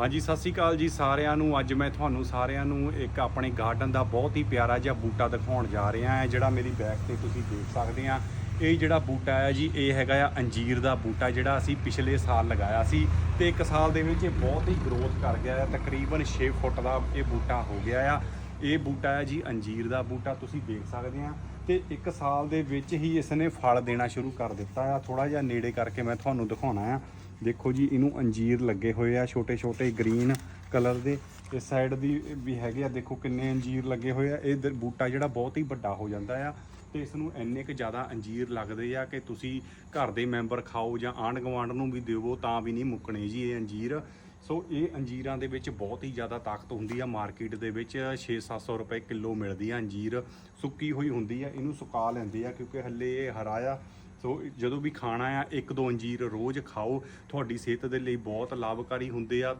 ਹਾਂਜੀ, ਸਤਿ ਸ਼੍ਰੀ ਅਕਾਲ ਜੀ ਸਾਰਿਆਂ ਨੂੰ। ਅੱਜ ਮੈਂ ਤੁਹਾਨੂੰ ਸਾਰਿਆਂ ਨੂੰ ਇੱਕ ਆਪਣੇ ਗਾਰਡਨ ਦਾ ਬਹੁਤ ਹੀ ਪਿਆਰਾ ਜਿਹਾ ਬੂਟਾ ਦਿਖਾਉਣ ਜਾ ਰਿਹਾ ਹਾਂ, ਜਿਹੜਾ ਮੇਰੀ ਬੈਕ ਤੇ ਤੁਸੀਂ ਦੇਖ ਸਕਦੇ ਆ ਇਹ ਜਿਹੜਾ ਬੂਟਾ ਹੈ ਜੀ, ਇਹ ਹੈਗਾ ਆ ਅੰਜੀਰ ਦਾ ਬੂਟਾ, ਜਿਹੜਾ ਅਸੀਂ ਪਿਛਲੇ ਸਾਲ ਲਗਾਇਆ ਸੀ ਤੇ ਇੱਕ ਸਾਲ ਦੇ ਵਿੱਚ ਇਹ ਬਹੁਤ ਹੀ ਗਰੋਥ ਕਰ ਗਿਆ ਹੈ ਤਕਰੀਬਨ 6 ਫੁੱਟ ਦਾ ਇਹ ਬੂਟਾ ਹੋ ਗਿਆ ਆ। ਇਹ ਬੂਟਾ ਹੈ ਜੀ, ਅੰਜੀਰ ਦਾ ਬੂਟਾ, ਤੁਸੀਂ ਦੇਖ ਸਕਦੇ ਆ ਤੇ ਇੱਕ ਸਾਲ ਦੇ ਵਿੱਚ ਹੀ ਇਸ ਨੇ ਫਲ ਦੇਣਾ ਸ਼ੁਰੂ ਕਰ ਦਿੱਤਾ ਆ। ਥੋੜਾ ਜਿਹਾ ਨੇੜੇ ਕਰਕੇ ਮੈਂ ਤੁਹਾਨੂੰ ਦਿਖਾਉਣਾ ਆ। ਦੇਖੋ ਜੀ, ਇਹਨੂੰ ਅੰਜੀਰ ਲੱਗੇ ਹੋਏ ਆ ਛੋਟੇ ਛੋਟੇ ਗ੍ਰੀਨ ਕਲਰ ਦੇ। ਇਸ ਸਾਈਡ ਦੀ ਵੀ ਹੈਗੇ ਆ, ਦੇਖੋ ਕਿੰਨੇ ਅੰਜੀਰ ਲੱਗੇ ਹੋਏ ਆ। ਇਹ ਦ- ਬੂਟਾ ਜਿਹੜਾ ਬਹੁਤ ਹੀ ਵੱਡਾ ਹੋ ਜਾਂਦਾ ਆ ਤੇ ਇਸ ਨੂੰ ਇੰਨੇ ਕੁ ਜ਼ਿਆਦਾ ਅੰਜੀਰ ਲੱਗਦੇ ਆ ਕਿ ਤੁਸੀਂ ਘਰ ਦੇ ਮੈਂਬਰ ਖਾਓ ਜਾਂ ਆਂਢ ਗੁਆਂਢ ਨੂੰ ਵੀ ਦਿਵੋ, ਤਾਂ ਵੀ ਨਹੀਂ ਮੁੱਕਣੇ ਜੀ ਇਹ ਅੰਜੀਰ। ਸੋ ਇਹ ਅੰਜੀਰਾਂ ਦੇ ਵਿੱਚ ਬਹੁਤ ਹੀ ਜ਼ਿਆਦਾ ਤਾਕਤ ਹੁੰਦੀ ਆ। ਮਾਰਕੀਟ ਦੇ ਵਿੱਚ 6-700 ਰੁਪਏ ਕਿਲੋ ਮਿਲਦੀ ਆ ਅੰਜੀਰ। ਸੁੱਕੀ ਹੋਈ ਹੁੰਦੀ ਆ, ਇਹਨੂੰ ਸੁਕਾ ਲੈਂਦੇ ਆ ਕਿਉਂਕਿ ਹੱਲੇ ਇਹ ਹਰਾ ਆ। ਸੋ ਜਦੋਂ ਵੀ ਖਾਣਾ ਆ, ਇੱਕ ਦੋ ਅੰਜੀਰ ਰੋਜ਼ ਖਾਓ, ਤੁਹਾਡੀ ਸਿਹਤ ਦੇ ਲਈ ਬਹੁਤ ਲਾਭਕਾਰੀ ਹੁੰਦੇ ਆ।